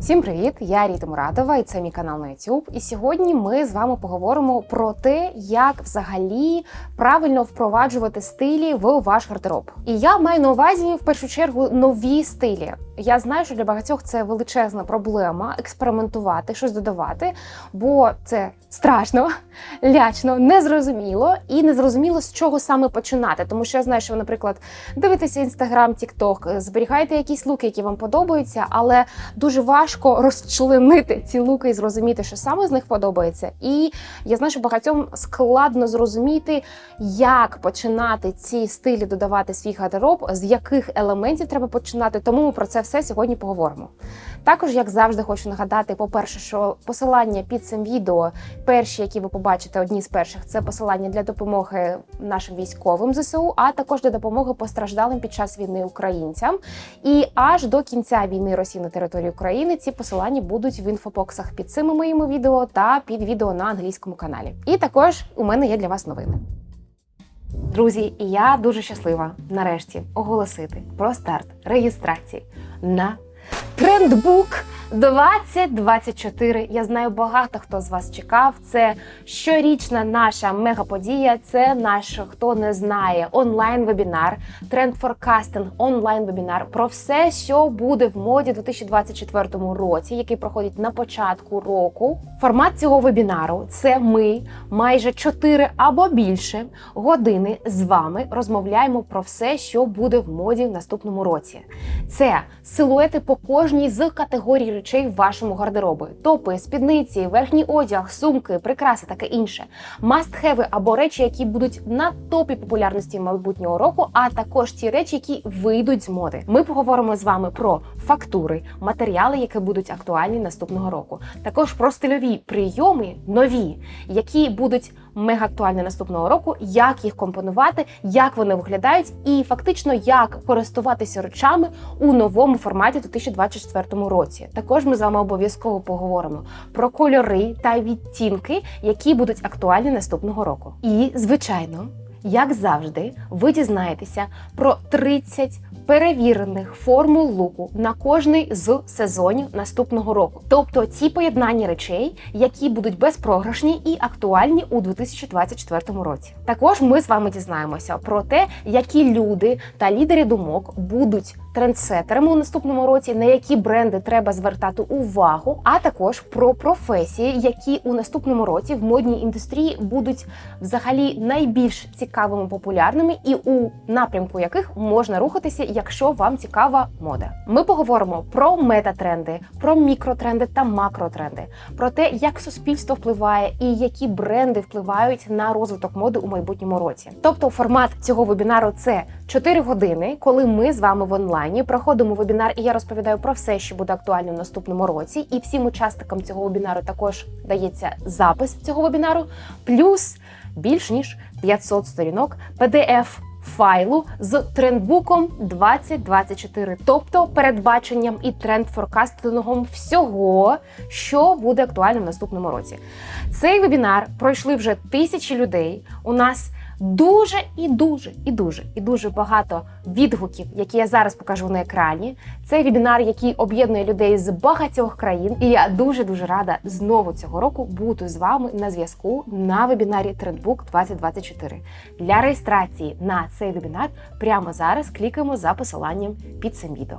Всім привіт! Я Ріта Муратова, і це мій канал на YouTube. І сьогодні ми з вами поговоримо про те, як взагалі правильно впроваджувати стилі в ваш гардероб. І я маю на увазі в першу чергу нові стилі. Я знаю, що для багатьох це величезна проблема експериментувати, щось додавати, бо це страшно, лячно, незрозуміло і незрозуміло з чого саме починати. Тому що я знаю, що ви, наприклад, дивитеся інстаграм, тікток, зберігаєте якісь луки, які вам подобаються, але дуже важко розчленити ці луки і зрозуміти, що саме з них подобається. І я знаю, що багатьом складно зрозуміти, як починати ці стилі додавати свій гардероб, з яких елементів треба починати. Тому ми про це все сьогодні поговоримо. Також, як завжди, хочу нагадати, по-перше, що посилання під цим відео, перші, які ви побачите, одні з перших, це посилання для допомоги нашим військовим ЗСУ, а також для допомоги постраждалим під час війни українцям. І аж до кінця війни Росії на території України ці посилання будуть в інфобоксах під цими моїми відео та під відео на англійському каналі. І також у мене є для вас новини. Друзі, я дуже щаслива нарешті оголосити про старт реєстрації на трендбук 2024. Я знаю, багато хто з вас чекав. Це щорічна наша мегаподія. Це наш, хто не знає, онлайн-вебінар, тренд-форкастинг, онлайн-вебінар про все, що буде в моді у 2024 році, який проходить на початку року. Формат цього вебінару це ми майже 4 або більше години з вами розмовляємо про все, що буде в моді в наступному році. Це силуети по кожній з категорій речей в вашому гардеробі: топи, спідниці, верхній одяг, сумки, прикраси, таке інше, мастхеви або речі, які будуть на топі популярності майбутнього року, а також ті речі, які вийдуть з моди. Ми поговоримо з вами про фактури, матеріали, які будуть актуальні наступного року. Також про стильові прийоми нові, які будуть мега актуальні наступного року, як їх компонувати, як вони виглядають, і фактично як користуватися речами у новому форматі у 2024 році. Також ми з вами обов'язково поговоримо про кольори та відтінки, які будуть актуальні наступного року. І звичайно. Як завжди, ви дізнаєтеся про 30 перевірених формул луку на кожний з сезонів наступного року. Тобто ті поєднання речей, які будуть безпрограшні і актуальні у 2024 році. Також ми з вами дізнаємося про те, які люди та лідери думок будуть трендсетерами у наступному році, на які бренди треба звертати увагу, а також про професії, які у наступному році в модній індустрії будуть взагалі найбільш цікавими популярними, і у напрямку яких можна рухатися, якщо вам цікава мода. Ми поговоримо про метатренди, про мікротренди та макротренди, про те, як суспільство впливає і які бренди впливають на розвиток моди у майбутньому році. Тобто, формат цього вебінару це 4 години, коли ми з вами в онлайні проходимо вебінар, і я розповідаю про все, що буде актуально в наступному році. І всім учасникам цього вебінару також дається запис цього вебінару, плюс більш ніж 500 сторінок PDF файлу з трендбуком 2024, тобто передбаченням і тренд-форкастингом всього, що буде актуально в наступному році. Цей вебінар пройшли вже тисячі людей. У нас дуже і дуже і дуже і дуже багато відгуків, які я зараз покажу на екрані. Це вебінар, який об'єднує людей з багатьох країн. І я дуже дуже рада знову цього року бути з вами на зв'язку на вебінарі Трендбук 2024. Для реєстрації на цей вебінар прямо зараз клікаємо за посиланням під цим відео.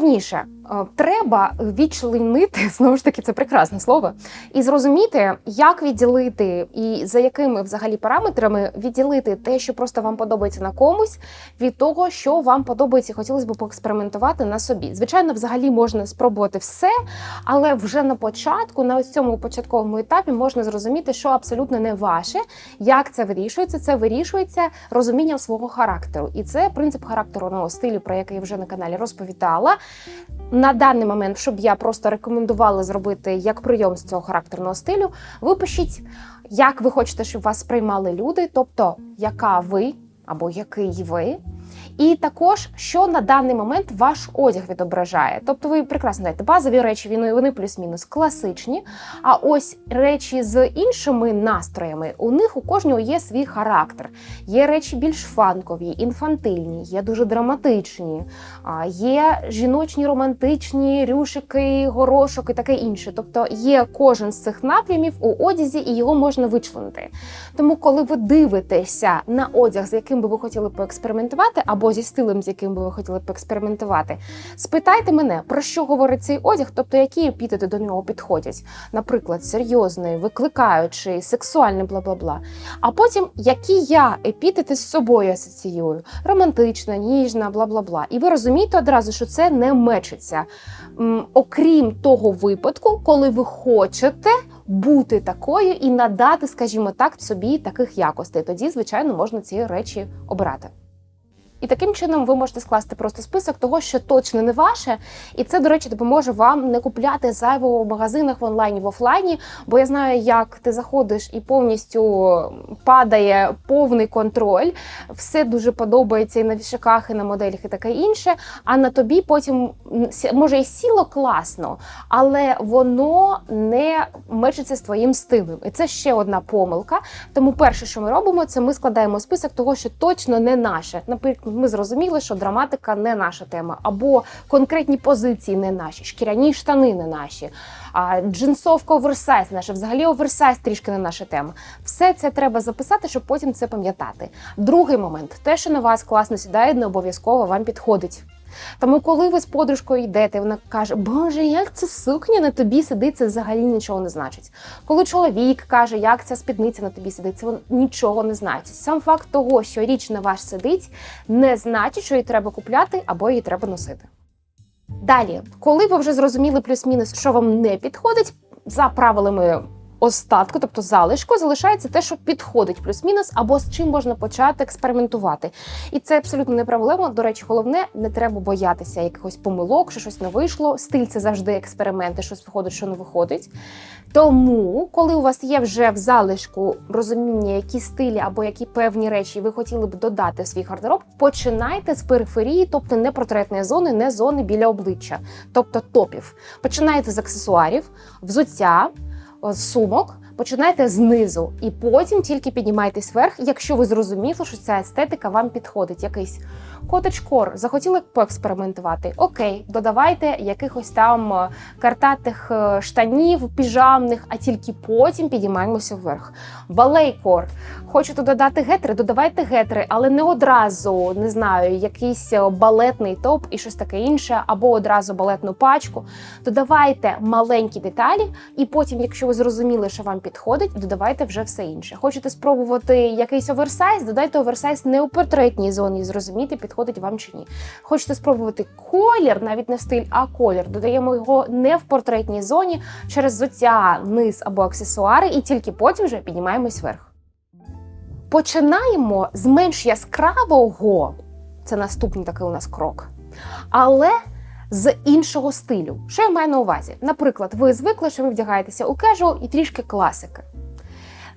Найголовніше е, треба відчленити знову ж таки це прекрасне слово, і зрозуміти, як відділити і за якими взагалі параметрами відділити те, що просто вам подобається на комусь, від того, що вам подобається, і хотілося б поекспериментувати на собі. Звичайно, взагалі можна спробувати все, але вже на початку, на ось цьому початковому етапі, можна зрозуміти, що абсолютно не ваше, як це вирішується. Це вирішується розумінням свого характеру, і це принцип характерного стилю, про який я вже на каналі розповідала. На даний момент, щоб я просто рекомендувала зробити як прийом з цього характерного стилю, ви пишіть, як ви хочете, щоб вас сприймали люди, тобто яка ви або який ви. І також, що на даний момент ваш одяг відображає. Тобто, ви прекрасно знаєте, базові речі вони, плюс-мінус класичні. А ось речі з іншими настроями, у них у кожного є свій характер. Є речі більш фанкові, інфантильні, є дуже драматичні, є жіночні, романтичні, рюшики, горошок і таке інше. Тобто є кожен з цих напрямів у одязі, і його можна вичленити. Тому, коли ви дивитеся на одяг, з яким би ви хотіли поекспериментувати, або зі стилем, з яким би ви хотіли поекспериментувати, спитайте мене, про що говорить цей одяг, тобто які епітети до нього підходять. Наприклад, серйозний, викликаючий, сексуальний, бла бла бла. А потім, які я епітети з собою асоціюю: романтична, ніжна, бла бла бла. І ви розумієте одразу, що це не мечиться. Окрім того випадку, коли ви хочете бути такою і надати, скажімо так, собі таких якостей. Тоді, звичайно, можна ці речі обирати. І таким чином ви можете скласти просто список того, що точно не ваше, і це, до речі, допоможе вам не купляти зайвого в магазинах в онлайні в офлайні. Бо я знаю, як ти заходиш і повністю падає повний контроль. Все дуже подобається і на вішаках, і на моделях, і таке інше. А на тобі потім може і сіло класно, але воно не мечиться з твоїм стилем. І це ще одна помилка. Тому перше, що ми робимо, це ми складаємо список того, що точно не наше. Наприклад, ми зрозуміли, що драматика не наша тема, або конкретні позиції не наші, шкіряні штани не наші, а джинсовка оверсайз наша, взагалі оверсайз трішки не наша тема. Все це треба записати, щоб потім це пам'ятати. Другий момент: те, що на вас класно сідає, не обов'язково вам підходить. Тому, коли ви з подружкою йдете, вона каже, Боже, як ця сукня на тобі сидить, це взагалі нічого не значить. Коли чоловік каже, як ця спідниця на тобі сидить, це нічого не значить. Сам факт того, що річ на вас сидить, не значить, що її треба купляти або її треба носити. Далі, коли ви вже зрозуміли плюс-мінус, що вам не підходить, за правилами остатку, тобто залишку, залишається те, що підходить плюс-мінус, або з чим можна почати експериментувати. І це абсолютно не проблема. До речі, головне, не треба боятися якихось помилок, що щось не вийшло. Стиль це завжди експерименти, щось виходить, що не виходить. Тому, коли у вас є вже в залишку розуміння, які стилі або які певні речі ви хотіли б додати в свій гардероб, починайте з периферії, тобто не портретної зони, не зони біля обличчя, тобто топів. Починайте з аксесуарів, взуття, сумок. Починайте знизу і потім тільки піднімайтесь вверх, якщо ви зрозуміли, що ця естетика вам підходить. Якийсь котедж-кор, захотіли поекспериментувати. Окей, додавайте якихось там е, картатих е, штанів, піжамних, а тільки потім підіймаємося вверх. Балейкор. Хочете додати гетри, додавайте гетри, але не одразу не знаю, якийсь е, балетний топ і щось таке інше, або одразу балетну пачку. Додавайте маленькі деталі, і потім, якщо ви зрозуміли, що вам підходить, додавайте вже все інше. Хочете спробувати якийсь оверсайз, додайте оверсайз не у портретній зоні, зрозуміти, підходить вам чи ні. Хочете спробувати колір, навіть не стиль, а колір. Додаємо його не в портретній зоні через взуття, низ або аксесуари, і тільки потім вже піднімаємось вверх. Починаємо з менш яскравого, це наступний такий у нас крок, але з іншого стилю. Що я маю на увазі? Наприклад, ви звикли, що ви вдягаєтеся у кежуал і трішки класики.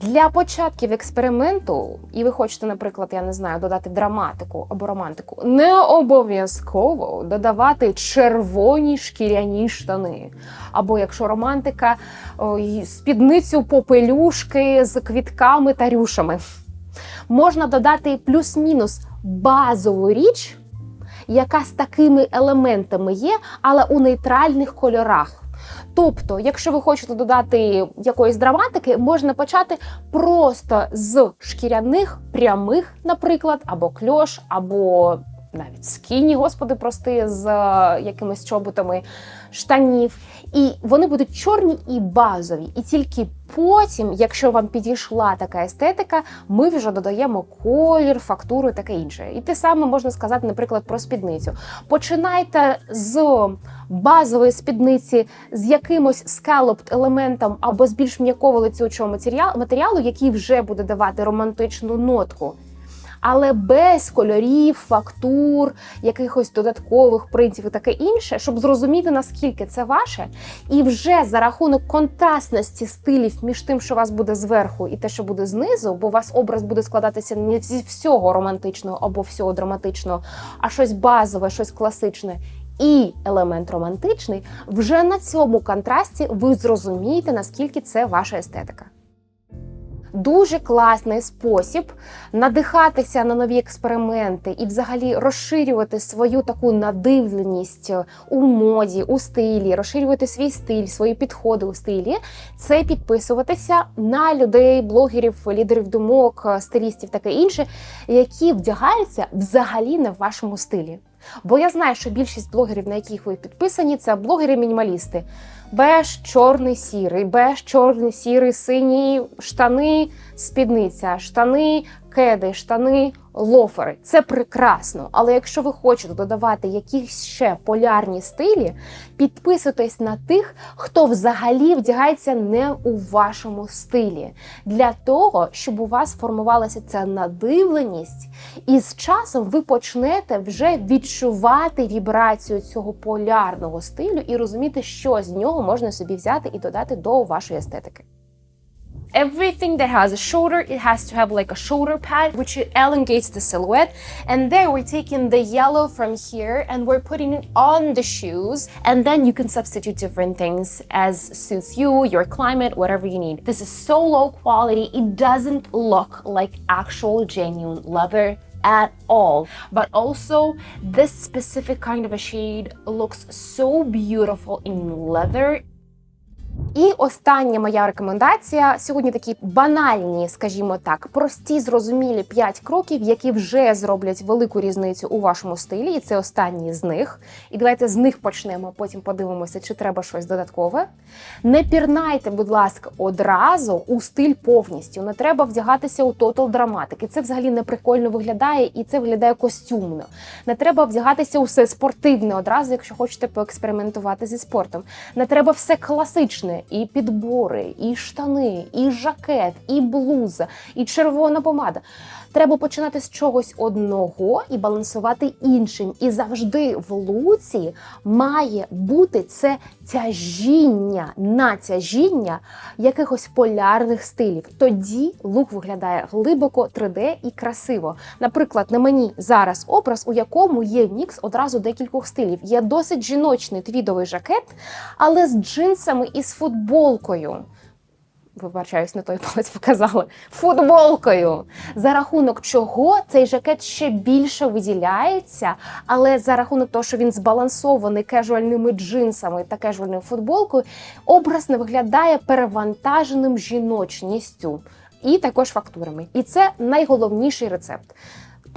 Для початків експерименту, і ви хочете, наприклад, я не знаю, додати драматику або романтику, не обов'язково додавати червоні шкіряні штани. Або якщо романтика, спідницю попелюшки з квітками та рюшами. Можна додати плюс-мінус базову річ, яка з такими елементами є, але у нейтральних кольорах. Тобто, якщо ви хочете додати якоїсь драматики, можна почати просто з шкіряних, прямих, наприклад, або кльош, або навіть скіні, господи, прости, з е, якимись чоботами штанів. І вони будуть чорні і базові. І тільки потім, якщо вам підійшла така естетика, ми вже додаємо колір, фактуру і таке інше. І те саме можна сказати, наприклад, про спідницю. Починайте з базової спідниці з якимось скалопт елементом або з більш м'якого матеріалу, матеріалу, який вже буде давати романтичну нотку. Але без кольорів, фактур, якихось додаткових принципів, і таке інше, щоб зрозуміти наскільки це ваше, і вже за рахунок контрастності стилів між тим, що у вас буде зверху, і те, що буде знизу, бо у вас образ буде складатися не зі всього романтичного або всього драматичного, а щось базове, щось класичне. І елемент романтичний, вже на цьому контрасті ви зрозумієте, наскільки це ваша естетика. Дуже класний спосіб надихатися на нові експерименти і, взагалі, розширювати свою таку надивленість у моді, у стилі, розширювати свій стиль, свої підходи у стилі. Це підписуватися на людей, блогерів, лідерів думок, стилістів, таке інше, які вдягаються взагалі не в вашому стилі. Бо я знаю, що більшість блогерів, на яких ви підписані, це блогери-мінімалісти. Беж, чорний, сірий, беж, чорний, сірий, сині штани, спідниця, штани, кеди, штани, лофери. Це прекрасно. Але якщо ви хочете додавати якісь ще полярні стилі, підписуйтесь на тих, хто взагалі вдягається не у вашому стилі, для того, щоб у вас формувалася ця надивленість, і з часом ви почнете вже відчувати вібрацію цього полярного стилю і розуміти, що з нього можна собі взяти і додати до вашої естетики. Everything that has a shoulder, it has to have like a shoulder pad, which elongates the silhouette. And then we're taking the yellow from here and we're putting it on the shoes. And then you can substitute different things as suits you, your climate, whatever you need. This is so low quality, it doesn't look like actual genuine leather at all. But also, this specific kind of a shade looks so beautiful in leather. І остання моя рекомендація сьогодні такі банальні, скажімо так, прості, зрозумілі 5 кроків, які вже зроблять велику різницю у вашому стилі. І це останні з них. І давайте з них почнемо. Потім подивимося, чи треба щось додаткове. Не пірнайте, будь ласка, одразу у стиль повністю. Не треба вдягатися у тотал драматики. Це взагалі не прикольно виглядає, і це виглядає костюмно. Не треба вдягатися усе спортивне одразу, якщо хочете поекспериментувати зі спортом. Не треба все класичне і підбори, і штани, і жакет, і блуза, і червона помада. Треба починати з чогось одного і балансувати іншим. І завжди в луці має бути це тяжіння, натяжіння якихось полярних стилів. Тоді лук виглядає глибоко, 3D і красиво. Наприклад, на мені зараз образ, у якому є мікс одразу декількох стилів. Є досить жіночний твідовий жакет, але з джинсами і з футболкою. Вибачаюсь, не той палець показала футболкою, за рахунок чого цей жакет ще більше виділяється, але за рахунок того, що він збалансований кежуальними джинсами та кежуальною футболкою, образ не виглядає перевантаженим жіночністю і також фактурами. І це найголовніший рецепт.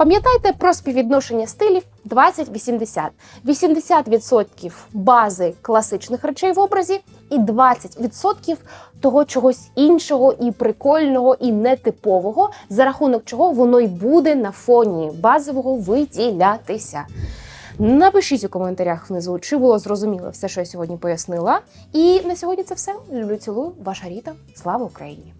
Пам'ятайте про співвідношення стилів 20-80. 80% бази класичних речей в образі, і 20% того чогось іншого і прикольного, і нетипового, за рахунок чого воно й буде на фоні базового виділятися. Напишіть у коментарях внизу, чи було зрозуміло все, що я сьогодні пояснила. І на сьогодні це все. Люблю, цілую, ваша Ріта. Слава Україні!